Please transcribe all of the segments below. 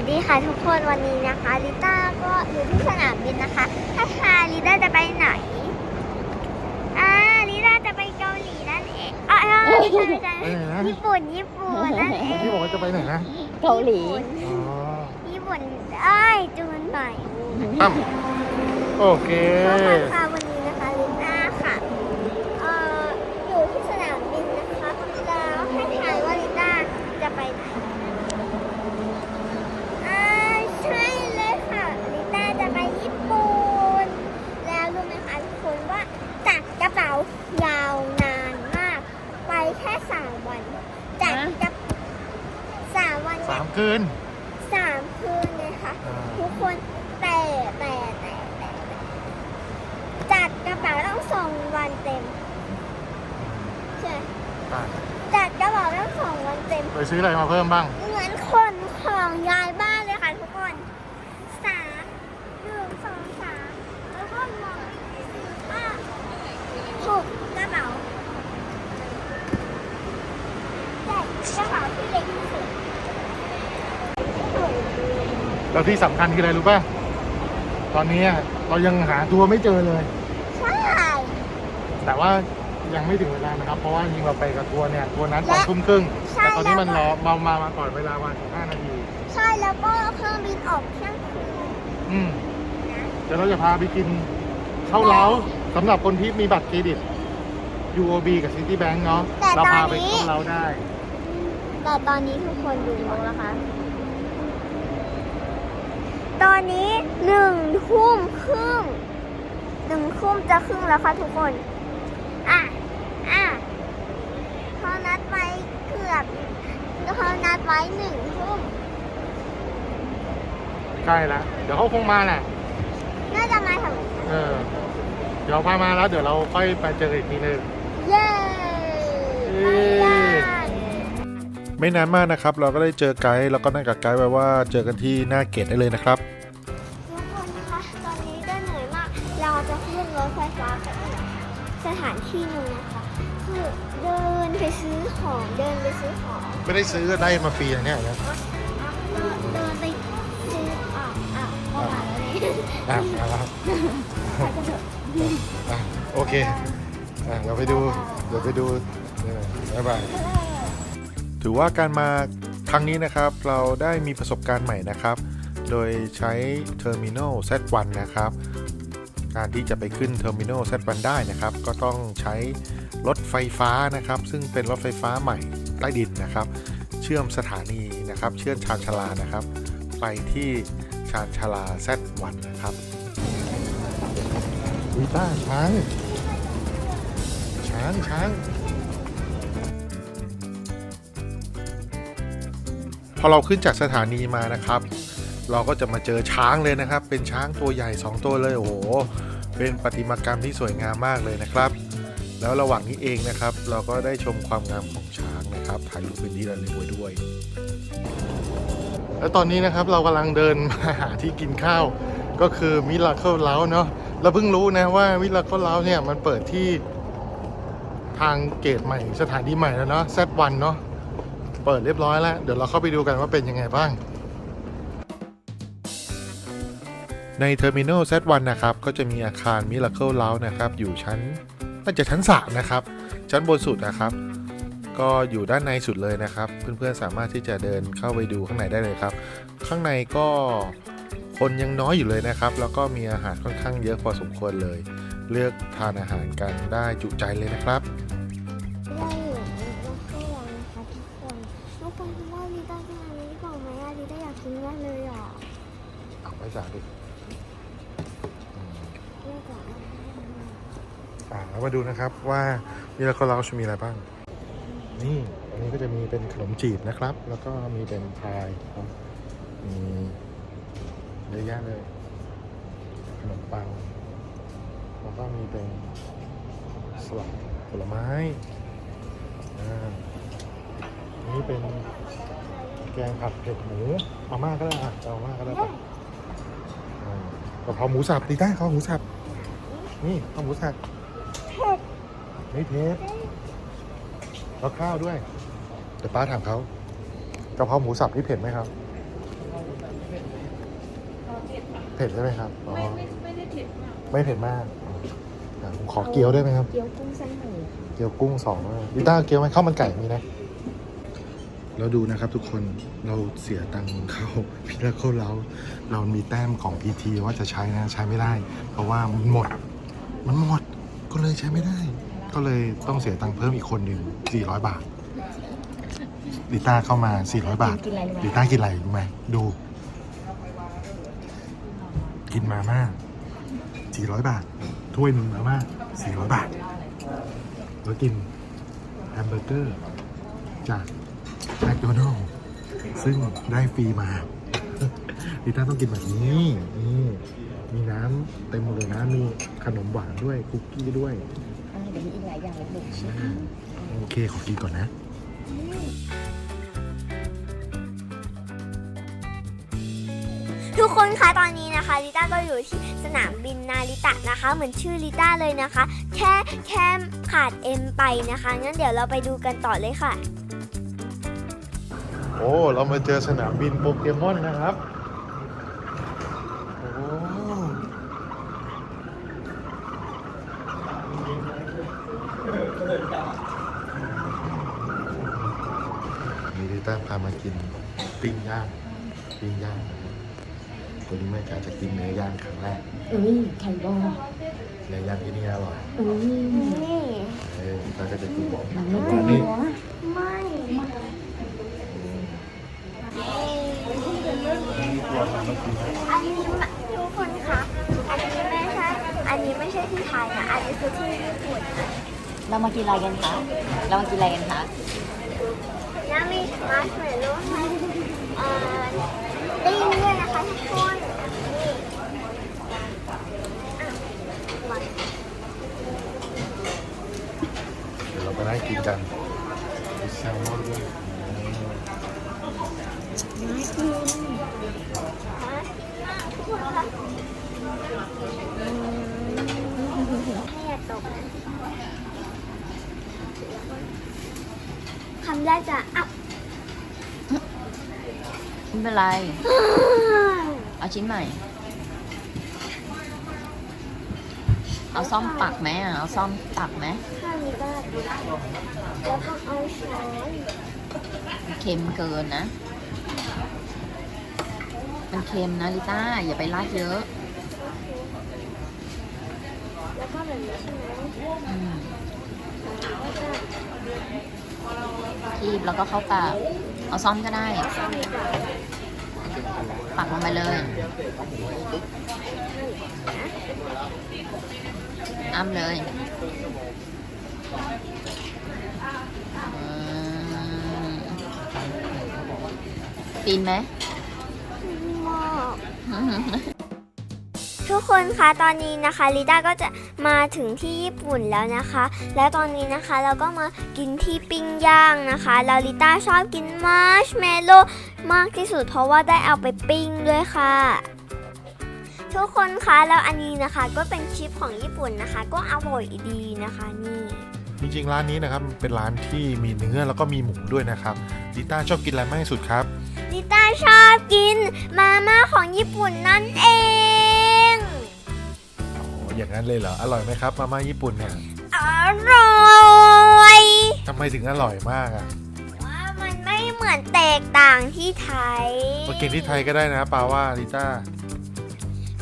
วัสดีค่ะทุกคนวันนี้นะคะลิต้าก็อยู่ที่สนามบินนะคะ ถ้าทาลิต้าจะไปไหนอ่าลิต้าจะไปเกาหลีนั่นเองอ่าไม่ใช่ไม่ใช่ไปไหนนะญี่ปุ่นญี่ปุ่นนั่นเองที่บอกว่าจะไปไหนนะเกาหลีอ๋อญี่ปุ่นเอ้ยจูนหน่อยตั้มโอเค ก็ค่ะวันนี้นะคะลิต้าค่ะเอ่ออยู่ที่สนามบินนะคะแล้วให้ทายว่าลิต้าจะไปไหนอ่าใช่เลยค่ะลิต้าจะไปญี่ปุ่นแล้วรู้ไหมคะทุกคนว่าจัดกระเป๋ายาวนานมาก ไปแค่สามวันจัดกระสามวัน สามคืน สามคืนเลยค่ะ อ่า ทุกคนแต่แต่แต่แต่แต่จัดกระเป๋าต้องสอง วันเต็มใช่ไปจัดกระเป๋าต้องสองวันเต็ม ไปซื้ออะไรมาเพิ่มบ้าง เหมือนคนของยายบ้านเลยค่ะทุกคนสามหนึ่งสองสามแล้วก็มองสี่ห้าหกกระเป๋าแต่กระเป๋าที่เล็กที่สุดสวยดีแล้วที่สำคัญคืออะไรรู้ป่ะ ตอนนี้เรายังหาตัวไม่เจอเลยใช่ แต่ว่ายังไม่ถึงเวลานะครับ เพราะว่ายิงเราไปกับทัวร์เนี่ยทัวร์นั้นสและองทุ่มครึ่งใช่แต่ตอนนี้มันรแล้วอก็มามามาก่อนเวลาวันห้านาทีใช่แล้วก็เครื่องบินออกเที่ยงคืนอืมนะเดี๋ยวเราจะพาไปกินข้าวเล้าสำหรับคนที่มีบัตรเครดิต UOB กับ Citibank เนาะแต่เราตอพานไปนี้ข้าวเล้าได้ แต่ตอนนี้ทุกคนดูนะคะ ตอนนี้หนึ่งทุ่มครึ่งหนึ่งทุ่มจะครึ่งแล้วค่ะทุกคน อะอะเขานัดไว้เกือบเขานัดไว้หนึ่งทุ่มใกล้แล้วเดี๋ยวเขาคงมาแหละน่าจะมาถึงเออ เดี๋ยวพามาแล้ว เดี๋ยวเราค่อยไปเจอกันอีกทีนึงเย้เย้ไปได้ ไม่นานมากนะครับ เราก็ได้เจอไกด์แล้วก็นัดกับไกด์ไว้ว่าเจอกันที่หน้าเกตได้เลยนะครับ เดินไปซื้อของเดินไปซื้อของไม่ได้ซื้อได้มาฟรีอย่างเนี้ยนะเดินไปซื้ออะอะประมาณนี้อะมาแล้วไปกันเถอะอะโอเคอะเราไปดูเดี๋ยวไปดูเออบ๊ายบายถือว่าการมาครั้งนี้นะครับเราได้มีประสบการณ์ใหม่นะครับ โดยใช้ Terminal Z1 นะครับ การที่จะไปขึ้น Terminal Z1 ได้นะครับ ก็ต้องใช้รถไฟฟ้านะครับ ซึ่งเป็นรถไฟฟ้าใหม่ใต้ดินนะครับ เชื่อมสถานีนะครับ เชื่อมชานชาลานะครับ ไปที่ชานชาลา Z1 นะครับวิต้าช้าง ช้างช้างพอเราขึ้นจากสถานีมานะครับ เราก็จะมาเจอช้างเลยนะครับ เป็นช้างตัวใหญ่ 2 ตัวเลยโอ้โหเป็นประติมากรรมที่สวยงามมากเลยนะครับ แล้วระหว่างนี้เองนะครับ เราก็ได้ชมความงามของช้างนะครับถ่ายรูปเป็นที่ระลึกไว้ด้วย แล้วตอนนี้นะครับเรากำลังเดินมาหาที่กินข้าวก็คือมิล a เคิลเล้าเนาะเราเพิ่งรู้นะว่ามิล a เคิลเล้าเนี่ยมันเปิดที่ทางเกตใหม่สถานีใหม่แล้วเนาะ Z1 เนาะเปิดเรียบร้อยแล้ว เดี๋ยวเราเข้าไปดูกันว่าเป็นยังไงบ้าง ใน Terminal Z1 นะครับ ก็จะมีอาคาร Miracle Lounge นะครับ อยู่ชั้นน่าจะชั้น 3 นะครับ ชั้นบนสุดนะครับ ก็อยู่ด้านในสุดเลยนะครับ เพื่อนๆสามารถที่จะเดินเข้าไปดูข้างในได้เลยครับ ข้างในก็คนยังน้อยอยู่เลยนะครับ แล้วก็มีอาหารค่อนข้างเยอะพอสมควรเลย เลือกทานอาหารกันได้จุใจเลยนะครับได้อยู่เข้าวังนะคะทุกคนทุกคนคิดว่าลิต้าจะมานี้ก่อนไหมอะลิต้าอยากกินมากเลยอะเอาไปจ่าดิอืมเลื อกก่อนอ่ามาดูนะครับว่ามิล a เคิลเล้าจะมีอะไรบ้าง นี่อันนี้ก็จะมีเป็นขนมจีบนะครับ แล้วก็มีเป็นพายมีเยอะแยะเลย ขนมปัง แล้วก็มีเป็นสลัดผลไม้อ่าอันนี้เป็นแกงผัดเผ็ดหมูมาม่าก็ได้อะเอามาม่าก็ได้อ่ากะเพราหมูสับดีได้เพราหมูสับ นี่ข้าวหมูสับเผ็ดไม่เผ็ดแล้วข้าวด้วยเดี๋ยวป้าถามเขากะเพราหมูสับนี่เผ็ดไหมครับ เผ็ดใช่ไหมครับอ๋อไม่ไม่ไม่ได้เผ็ดมากไม่เผ็ดมากอะผมขอเกี๊ยวได้ไหมครับ เกี๊ยวกุ้งเส้นหมูเกี๊ยวกุ้งสองลิต้าเกี๊ยวไหมข้าวมันไก่มีนะแล้วดูนะครับทุกคนเราเสียตังค์เข้าพิลาโคเรา เรามีแต้มของพีทีว่าจะใช้นะใช้ไม่ได้ เพราะว่ามันหมด มันหมดก็เลยใช้ไม่ได้ ก็เลยต้องเสียตังค์เพิ่มอีกคนหนึ่ง400 บาทลิต้าเข้ามา 400 บาทกินอะไรรู้ไหมลิต้ากินอะไรรู้ไหมดู กินมาม่า400 บาท ถ้วยหนึ่งมาม่า400 บาท แล้วกินแฮมเบอร์เกอร์ จากแมคโดนัลล์ซึ่งได้ฟรีมาลิต้าต้องกินแบบนี้นี่ มีน้ำเต็มหมดเลยนะมีขนมหวานด้วยคุกกี้ด้วยอ่าเดี๋ยวมีอีกหลายอย่างเลยลูกชิ้นโอเคขอกินก่อนนะ ทุกคนคะตอนนี้นะคะลิต้าก็อยู่ที่สนามบินนาริตะนะคะ เหมือนชื่อลิต้าเลยนะคะ แค่แค่ขาด M ไปนะคะงั้นเดี๋ยวเราไปดูกันต่อเลยค่ะ โอ้ เรามาเจอสนามบินโปเกมอนนะครับ โอ้ มีลิ ต้าพามากินปิ้งย่างปิ้งย่างนะครับวันนี้แม่จ๋าจะกินเนื้อย่างครั้งแรกเอ้ยไข่บอลเนื้อย่างที่นี่อร่อยเอ้ยนี่เออลิต้าก็จะกินบอกมันไม่กว่าลันี่วไม่อันนี้มาทุกคนคะอันนี้ไม่ใช่ อันนี้ไม่ใช่ที่ไทยนะ อันนี้คือที่ญี่ปุ่นนะเรามากินอะไรกันคะ เรามากินอะไรกันคะ แล้วมีมาร์ชเมลโล่ให้เอ่อได้ยินด้วยนะคะทุกคนนี่อะมาเดี๋ยวเราไปนั่งกินกันมีแซลมอนด้วยให้อย่าตกนะ คำแรกจะอะไม่เป็นไร เอาชิ้นใหม่ เอาซ่อมปักไหมอะ เอาซ่อมปักไหมข้าวนี้ก็แล้วก็เอาช้อนเค็มเกินนะ มันเค็มนะลิต้า อย่าไปราดเยอะ แล้วก็แบบนี้ใช่ไหมอืมแล้วก็ คีบแล้วก็เข้าปาก เอาซ่อมก็ได้ข้าวนี้ก่อนปักลงไปเลยอ้ำเลยปีนไหมม้อ ทุกคนคะตอนนี้นะคะลิต้าก็จะมาถึงที่ญี่ปุ่นแล้วนะคะ แล้วตอนนี้นะคะเราก็มากินที่ปิ้งย่างนะคะแล้วลิต้าชอบกินมาร์ชเมลโล่มากที่สุดเพราะว่าได้เอาไปปิ้งด้วยค่ะ ทุกคนคะแล้วอันนี้นะคะก็เป็นชิปของญี่ปุ่นนะคะ ก็อร่อยดีนะคะนี่จริงๆร้านนี้นะครับเป็นร้านที่มีเนื้อแล้วก็มีหมูด้วยนะครับลิต้าชอบกินอะไรมากที่สุดครับลิต้าชอบกินมาม่าของญี่ปุ่นนั่นเอง อ๋ออย่างนั้นเลยเหรอ อร่อยไหมครับ มาม่าญี่ปุ่นเนี่ยอร่อยทำไมถึงอร่อยมากอะว่ามันไม่เหมือนแตกต่างที่ไทยมากินที่ไทยก็ได้นะปาว่าลิต้า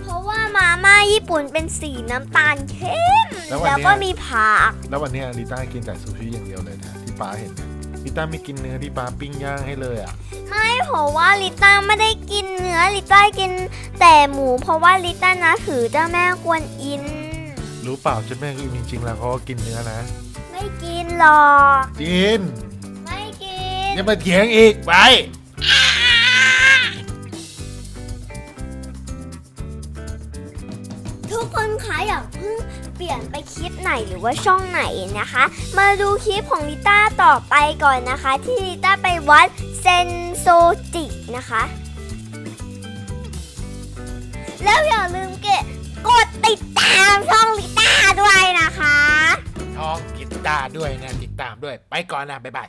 เพราะว่ามาม่าญี่ปุ่นเป็นสีน้ำตาลเข้มแล้ววันแล้วเนี้ยก็มีผัก แล้ววันเนี้ยลิต้ากินแต่ซูชิอย่างเดียวเลยนะที่ป้าเห็นเนี่ย ลิต้าไม่กินเนื้อที่ป้าปิ้งย่างให้เลยอะ ไม่เพราะว่าลิต้าไม่ได้กินเนื้อลิต้ากินแต่หมูเพราะว่าลิต้านะถือเจ้าแม่กวนอิน รู้เปล่าเจ้าแม่คือจริงๆแล้วเขาก็กินเนื้อนะ ไม่กินหรอก กิน ไม่กิน อย่ามาเถียงอีกไป เปลี่ยนไปคลิปไหนหรือว่าช่องไหนนะคะ มาดูคลิปของลิต้าต่อไปก่อนนะคะ ที่ลิต้าไปวัดเซนโซจินะคะ แล้วอย่าลืมเกกดติดตามช่องลิต้าด้วยนะคะ ท้องกินตาด้วยนะติดตามด้วย ไปก่อนนะบ๊ายบาย